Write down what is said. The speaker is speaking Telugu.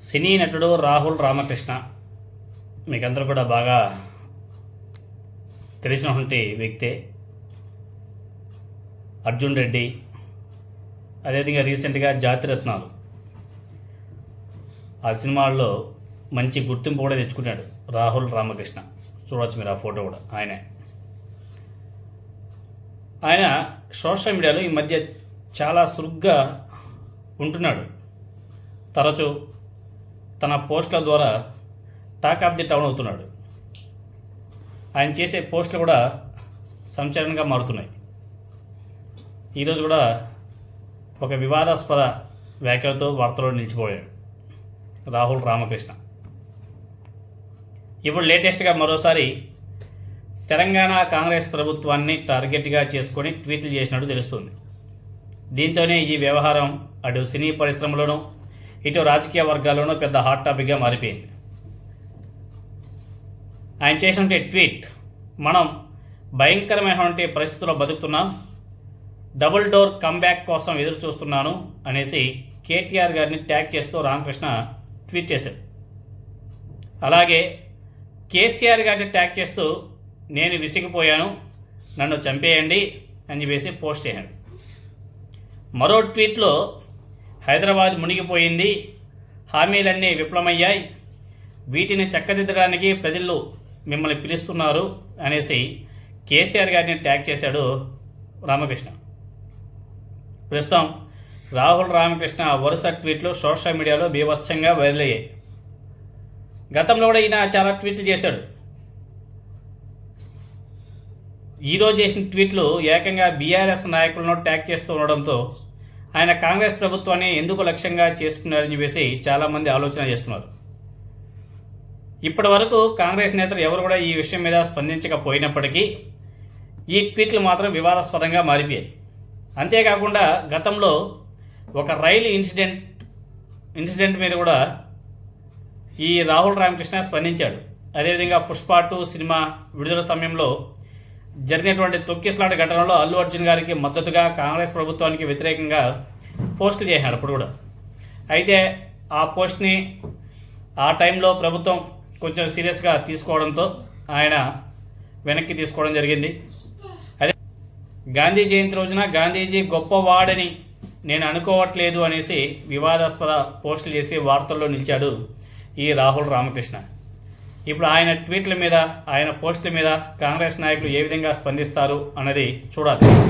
సినీ నటుడు రాహుల్ రామకృష్ణ. మీకందరూ కూడా బాగా తెలిసినటువంటి వ్యక్తే. అర్జున్ రెడ్డి. అదేవిధంగా రీసెంట్గా జాతిరత్నాలు. ఆ సినిమాల్లో మంచి గుర్తింపు కూడా తెచ్చుకున్నాడు రాహుల్ రామకృష్ణ. చూడవచ్చు మీరు ఆ ఫోటో కూడా ఆయనే. ఆయన సోషల్ మీడియాలో ఈ మధ్య చాలా సురుగ్గా ఉంటున్నాడు. తరచూ తన పోస్టుల ద్వారా టాక్ ఆఫ్ ది టౌన్ అవుతున్నాడు. ఆయన చేసే పోస్టులు కూడా సంచలనంగా మారుతున్నాయి. ఈరోజు కూడా ఒక వివాదాస్పద వ్యాఖ్యలతో వార్తలో నిలిచిపోయాడు రాహుల్ రామకృష్ణ. ఇప్పుడు లేటెస్ట్గా మరోసారి తెలంగాణ కాంగ్రెస్ ప్రభుత్వాన్ని టార్గెట్గా చేసుకొని ట్వీట్లు చేసినట్టు తెలుస్తుంది. దీంతోనే ఈ వ్యవహారం అటు సినీ పరిశ్రమలోనూ ఇటు రాజకీయ వర్గాల్లోనూ పెద్ద హాట్ టాపిక్గా మారిపోయింది. ఆయన చేసినటువంటి ట్వీట్ మనం భయంకరమైనటువంటి పరిస్థితుల్లో బతుకుతున్నాం డబుల్ డోర్ కమ్బ్యాక్ కోసం ఎదురు చూస్తున్నాను అనేసి కేటీఆర్ గారిని ట్యాగ్ చేస్తూ రామకృష్ణ ట్వీట్ చేశారు. అలాగే కేసీఆర్ గారిని ట్యాగ్ చేస్తూ నేను విసిగిపోయాను నన్ను చంపేయండి అని చెప్పేసి పోస్ట్ చేయండి మరో ట్వీట్లో హైదరాబాద్ మునిగిపోయింది. హామీలన్నీ విఫలమయ్యాయి. వీటిని చక్కదిద్దడానికి ప్రజలు మిమ్మల్ని పిలుస్తున్నారు అనేసి కేసీఆర్ గారిని ట్యాగ్ చేశాడు రామకృష్ణ. ప్రస్తుతం రాహుల్ రామకృష్ణ వరుస ట్వీట్లు సోషల్ మీడియాలో బీభత్సంగా వైరల్ అయ్యాయి. గతంలో కూడా ఈయన చాలా ట్వీట్లు చేశాడు. ఈరోజు చేసిన ట్వీట్లు ఏకంగా బీఆర్ఎస్ నాయకులను ట్యాగ్ చేస్తూ ఉండడంతో ఆయన కాంగ్రెస్ ప్రభుత్వాన్ని ఎందుకు లక్ష్యంగా చేసుకున్నారని చెప్పేసి చాలామంది ఆలోచన చేస్తున్నారు. ఇప్పటి వరకు కాంగ్రెస్ నేతలు ఎవరు కూడా ఈ విషయం మీద స్పందించకపోయినప్పటికీ ఈ ట్వీట్లు మాత్రం వివాదాస్పదంగా మారిపోయాయి. అంతేకాకుండా గతంలో ఒక రైలు ఇన్సిడెంట్ ఇన్సిడెంట్ మీద కూడా ఈ రాహుల్ రామకృష్ణ స్పందించాడు. అదేవిధంగా పుష్ప టూ సినిమా విడుదల సమయంలో జరిగినటువంటి తొక్కిసలాట ఘటనలో అల్లు అర్జున్ గారికి మద్దతుగా కాంగ్రెస్ ప్రభుత్వానికి వ్యతిరేకంగా పోస్టులు చేశాడు అప్పుడు కూడా. అయితే ఆ పోస్ట్ని ఆ టైంలో ప్రభుత్వం కొంచెం సీరియస్గా తీసుకోవడంతో ఆయన వెనక్కి తీసుకోవడం జరిగింది. అదే గాంధీ జయంతి రోజున గాంధీజీ గొప్పవాడని నేను అనుకోవట్లేదు అనేసి వివాదాస్పద పోస్టులు చేసి వార్తల్లో నిలిచాడు ఈ రాహుల్ రామకృష్ణ. ఇప్పుడు ఆయన ట్వీట్ల మీద ఆయన పోస్టుల మీద కాంగ్రెస్ నాయకులు ఏ విధంగా స్పందిస్తారు అన్నది చూడాలి.